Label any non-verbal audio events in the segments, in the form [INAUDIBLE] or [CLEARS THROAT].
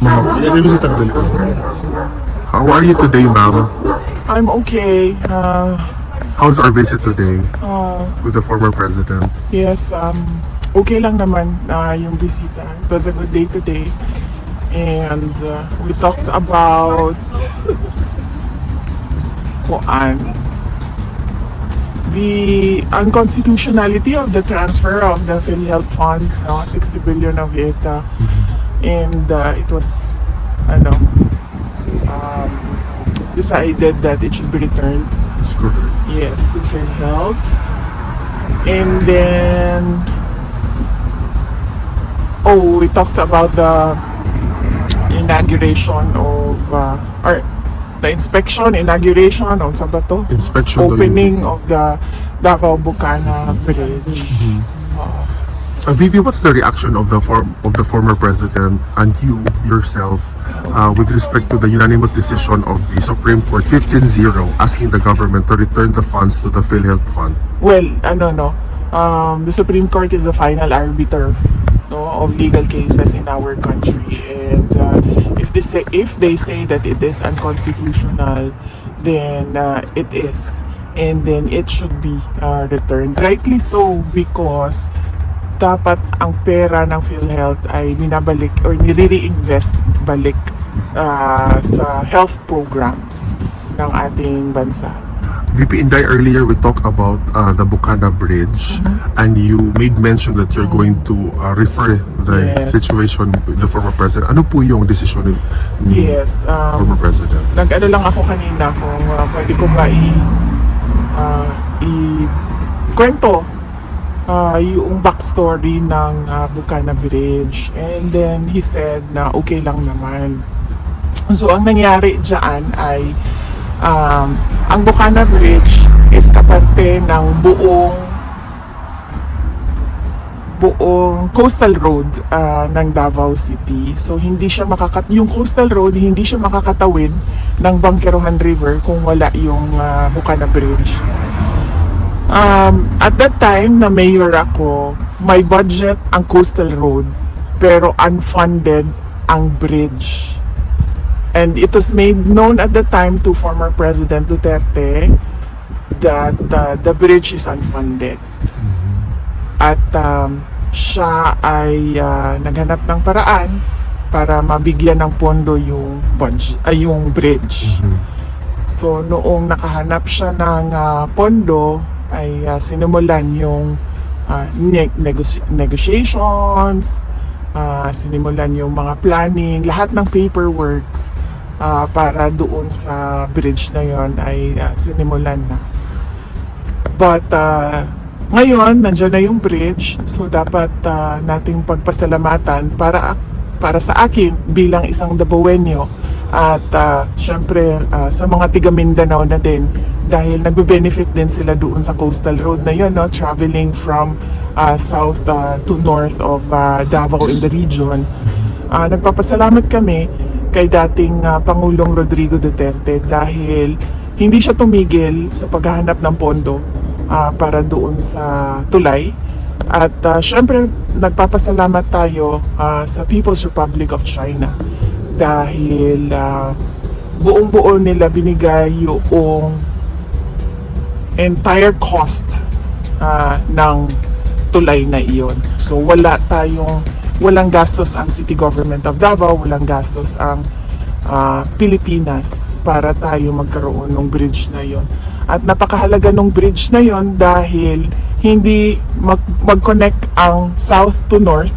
How are you today, ma'am? I'm okay. Uh, How's our visit today uh, with the former president? yes, um, okay lang naman uh, yung bisita. It was a good day today. And uh, we talked about the unconstitutionality of the transfer of the PhilHealth funds, no, 60 billion of it, uh, and uh, it was, ano, um, decided that it should be returned That's correct. Yes, to PhilHealth. And then, oh, we talked about the inauguration of, uh, or the inspection, inauguration, on sa ba to? Inspection Opening of the Davao Bucana Bridge. Uh, VP, what's the reaction of the form of the former president and you yourself uh, with respect to the unanimous decision of the Supreme Court 15-0 asking the government to return the funds to the PhilHealth Fund? Well, ano no, um, the Supreme Court is the final arbiter no, of legal cases in our country. And uh, if they say if they say that it is unconstitutional, then uh, it is, and then it should be uh, returned. Rightly so because dapat ang pera ng PhilHealth ay binabalik or nire-reinvest balik uh, sa health programs ng ating bansa. VP Inday, earlier we talked about uh, the Bukana Bridge and you made mention that you're going to uh, refer the Yes. situation with the former president. Ano po yung decision ni, ni Yes, um, former president? nag-ano lang ako kanina kung uh, pwede ko ba i uh, i kwento uh, yung backstory ng uh, Bukana Bridge and then he said na okay lang naman so ang nangyari dyan ay um, ang Bukana Bridge is kaparte ng buong buong coastal road ah, ng Davao City. So hindi siya makakat yung coastal road hindi siya makakatawid ng Bangkerohan River kung wala yung uh, Bukana Bridge. Um, at that time na mayor ako, may budget ang coastal road pero unfunded ang bridge. And it was made known at the time to former President Duterte that uh, the bridge is unfunded at um, siya ay ah, naghanap ng paraan para mabigyan ng pondo yung budget, ay yung bridge. So noong nakahanap siya ng ah, pondo ay ah, sinimulan yung ah, ne- negoci- negotiations, ah, sinimulan yung mga planning, lahat ng paperworks ah, para doon sa bridge na yon ay ah, sinimulan na. But uh, ngayon, nandiyan na yung bridge. So dapat uh, nating pagpasalamatan para para sa akin bilang isang Dabawenyo at uh, syempre uh, sa mga tiga Mindanao na din dahil nagbe-benefit din sila doon sa coastal road na yun, no? traveling from uh, south uh, to north of uh, Davao in the region. Uh, nagpapasalamat kami kay dating uh, Pangulong Rodrigo Duterte dahil hindi siya tumigil sa paghahanap ng pondo ah, para doon sa tulay. At uh, syempre, nagpapasalamat tayo ah, sa People's Republic of China dahil ah, buong-buo nila binigay yung entire cost ah, ng tulay na iyon. So wala tayong walang gastos ang City Government of Davao, walang gastos ang ah, Pilipinas para tayo magkaroon ng bridge na yon. At napakahalaga ng bridge na yon dahil hindi mag- mag-connect ang south to north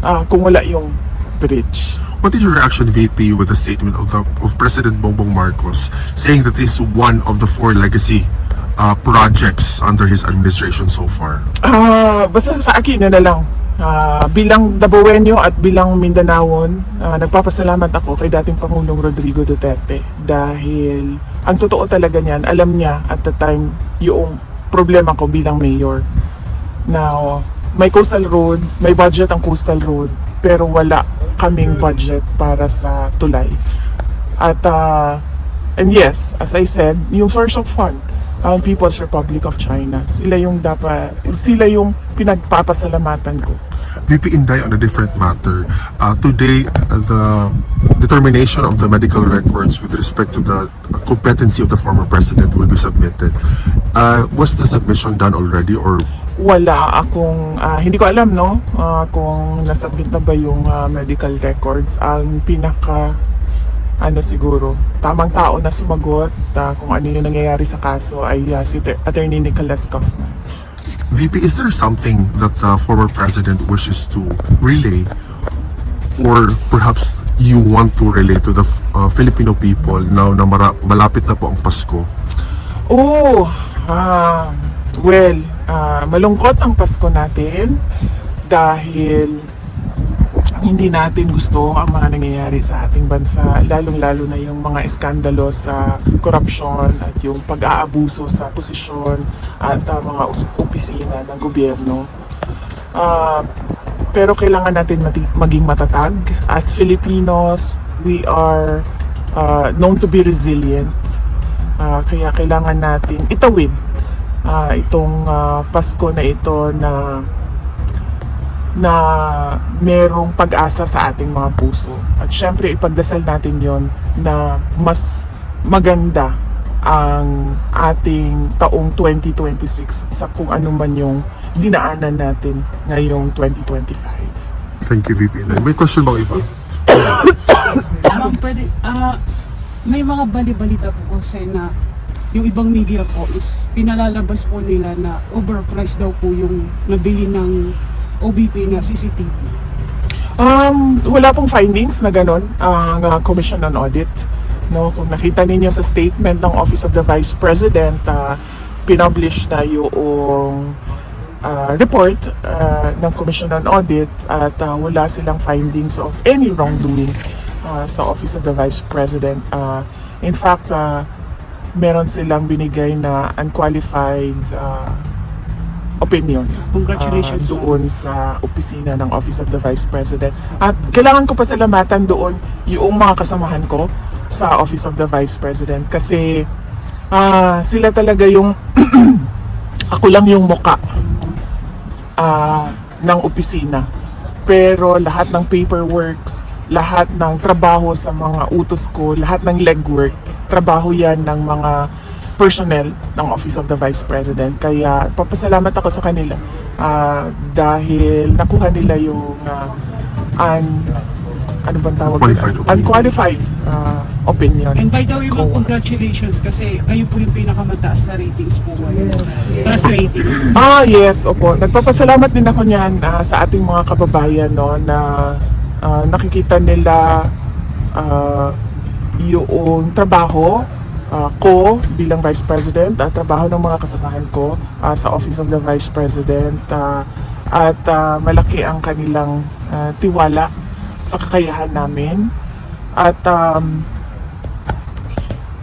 ah, kung wala yung bridge. What is your reaction, VP, with the statement of the of President Bongbong Marcos saying that is one of the four legacy uh, projects under his administration so far? Ah, basta sa akin na lang. Ah, bilang Dabawenyo at bilang Mindanaon, ah, nagpapasalamat ako kay dating Pangulong Rodrigo Duterte dahil ang totoo talaga niyan, alam niya at the time yung problema ko bilang mayor. Now, may coastal road, may budget ang coastal road, pero wala kaming budget para sa tulay. At ah, and yes, as I said, yung source of fund, ang People's Republic of China, sila yung dapat, sila yung pinagpapasalamatan ko. VP Inday, on a different matter, uh, today uh, the determination of the medical records with respect to the competency of the former president will be submitted. Uh, was the submission done already or wala akong ah, hindi ko alam no ah, kung nasubmit na ba yung ah, medical records. Ang pinaka ano siguro tamang tao na sumagot ah, kung ano yung nangyayari sa kaso ay ah, si Attorney Nicholas Kaufman. VP, is there something that the former president wishes to relay? Or perhaps you want to relay to the uh, Filipino people now na mara- malapit na po ang Pasko? Oh, ah, well, ah, malungkot ang Pasko natin dahil hindi natin gusto ang mga nangyayari sa ating bansa, lalong-lalo na yung mga iskandalo sa korupsyon at yung pag-aabuso sa posisyon at ah, mga opisina ng gobyerno. Ah, pero kailangan natin mati- maging matatag. As Filipinos, we are ah, known to be resilient. Ah, kaya kailangan natin itawid ah, itong ah, Pasko na ito na na merong pag-asa sa ating mga puso. At syempre ipagdasal natin yon na mas maganda ang ating taong 2026 sa kung ano man yung dinaanan natin ngayong 2025. Thank you, VP. May question bang iba? [COUGHS] Ma'am, pwede, ah, may mga bali-balita po kasi na yung ibang media po is pinalalabas po nila na overpriced daw po yung nabili ng OBP na CCTV. Um, wala pong findings na ganon ang uh, Commission on Audit. No, kung nakita ninyo sa statement ng Office of the Vice President, uh, pinublish na yung uh, report uh, ng Commission on Audit at uh, wala silang findings of any wrongdoing uh, sa Office of the Vice President. Uh, in fact, uh, meron silang binigay na unqualified uh, opinion Congratulations, ma'am. doon sa opisina ng Office of the Vice President. At kailangan ko pasalamatan doon yung mga kasamahan ko sa Office of the Vice President kasi ah, sila talaga yung [CLEARS THROAT] ako lang yung muka ah, ng opisina. Pero lahat ng paperworks, lahat ng trabaho sa mga utos ko, lahat ng legwork, trabaho yan ng mga personnel ng Office of the Vice President. Kaya papasalamat ako sa kanila ah, dahil nakuha nila yung ah, un, ano bang tawag? Qualified opinion. Unqualified ah, opinion. And by the way, ma'am, congratulations kasi kayo po yung pinakamataas na ratings po ngayon. Trust rating. Ah, yes, opo. Nagpapasalamat din ako niyan ah, sa ating mga kababayan no na ah, nakikita nila ah, yung trabaho ah, ko bilang Vice President at trabaho ng mga kasamahan ko ah, sa Office of the Vice President ah, at ah, malaki ang kanilang ah, tiwala sa kakayahan namin. At um,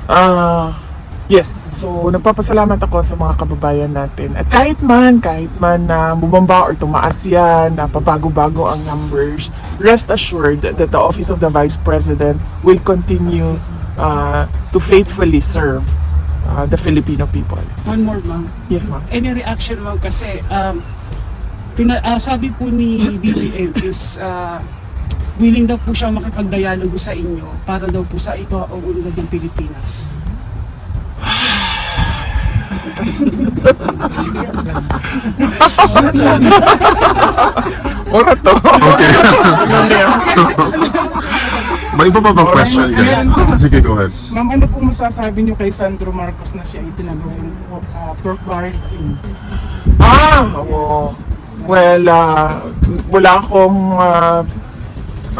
ah Yes, so nagpapasalamat ako sa mga kababayan natin. At kahit man, kahit man na bumamba or tumaas yan, na pabago-bago ang numbers, rest assured that the Office of the Vice President will continue uh, to faithfully serve uh, the Filipino people. One more, ma'am. Yes, ma'am. Any reaction, ma'am, kasi um, pina, ah, sabi po ni BBM is ah, willing daw po siya makipag-dialogo sa inyo para daw po sa ito ang unlad ng Pilipinas. Ora to. Okay. May iba pa bang question yan? Sige, go ahead. Ma'am, ano po masasabi niyo kay Sandro Marcos na siya itinagawin po uh, pork barricade? Ah, oo. Well, ah, wala akong ah,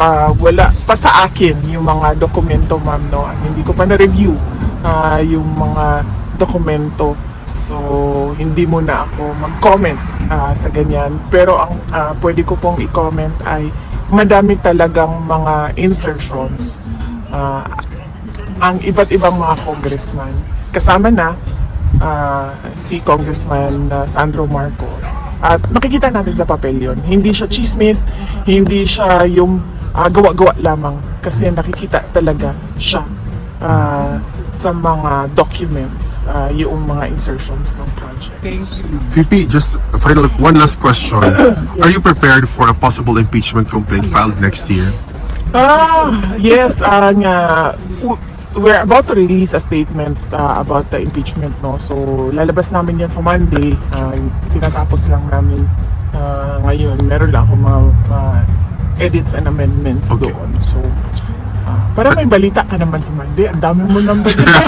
ah, wala pa sa akin yung mga dokumento, ma'am, no. Hindi ko pa na-review ah, yung mga dokumento. So, hindi muna ako mag-comment ah, sa ganyan. Pero ang ah, pwede ko pong i-comment ay madami talagang mga insertions ah, ang iba't ibang mga congressman. Kasama na ah, si Congressman ah, Sandro Marcos. At makikita natin sa papel yun. Hindi siya chismis, hindi siya yung ah, gawa-gawa lamang. Kasi nakikita talaga siya ah, sa mga documents, ah, yung mga insertions ng project. Thank you. VP, just a final one last question. [COUGHS] Are you prepared for a possible impeachment complaint filed next year? Ah, yes, ah, nga, we're about to release a statement ah, about the impeachment, no? So, lalabas namin yan sa Monday. Ah, tinatapos lang namin ah, ngayon. Meron lang akong mga ah, edits and amendments Okay. doon. So, para may balita ka naman sa Monday. Ang dami mo nang balita.